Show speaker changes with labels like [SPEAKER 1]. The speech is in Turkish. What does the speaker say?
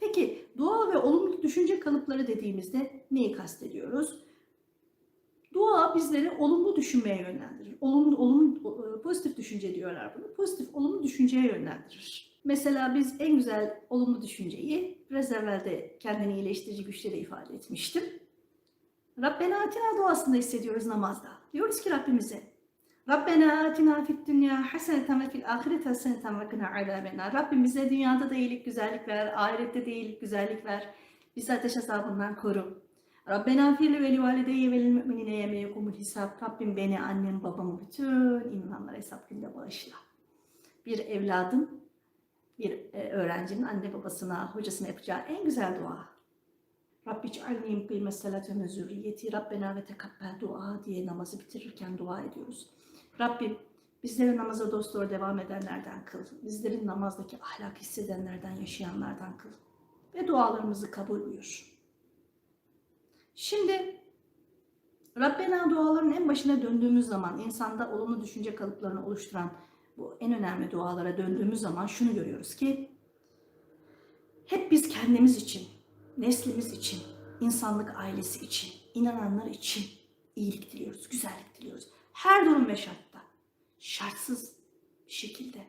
[SPEAKER 1] Peki dua ve olumlu düşünce kalıpları dediğimizde neyi kastediyoruz? Dua bizleri olumlu düşünmeye yönlendirir. Olumlu, olumlu, e, pozitif düşünce diyorlar bunu. Pozitif, olumlu düşünceye yönlendirir. Mesela biz en güzel olumlu düşünceyi biraz evvel de kendini iyileştirici güçleri ifade etmiştim. Rabbena atina duasında hissediyoruz namazda. Diyoruz ki Rabbimize Rabbena atina fid dünya haseneten ve fil ahireti haseneten ve kına. Rabbim bize dünyada da iyilik, güzellik ver, ahirette de iyilik, güzellik ver. Bizi ateş azabından koru. Rabbena firli ve livalideyye ve lil müminine yeme yekumul hisab. Rabbim beni, annem, babamı, bütün inananlara hesap günde bağışla. Bir evladın, bir e, öğrencinin anne babasına, hocasına yapacağı en güzel dua. Rabbi cealni mukime salate ve zürriyeti Rabbena ve tekabbel dua diye namazı bitirirken dua ediyoruz. Rabbim bizleri namaza dosdoğru devam edenlerden kıl. Bizlerin namazdaki ahlak hissedenlerden, yaşayanlardan kıl. Ve dualarımızı kabul buyur. Şimdi Rabbena duaların en başına döndüğümüz zaman, insanda olumlu düşünce kalıplarını oluşturan bu en önemli dualara döndüğümüz zaman şunu görüyoruz ki hep biz kendimiz için, neslimiz için, insanlık ailesi için, inananlar için iyilik diliyoruz, güzellik diliyoruz. Her durum ve şartta, şartsız bir şekilde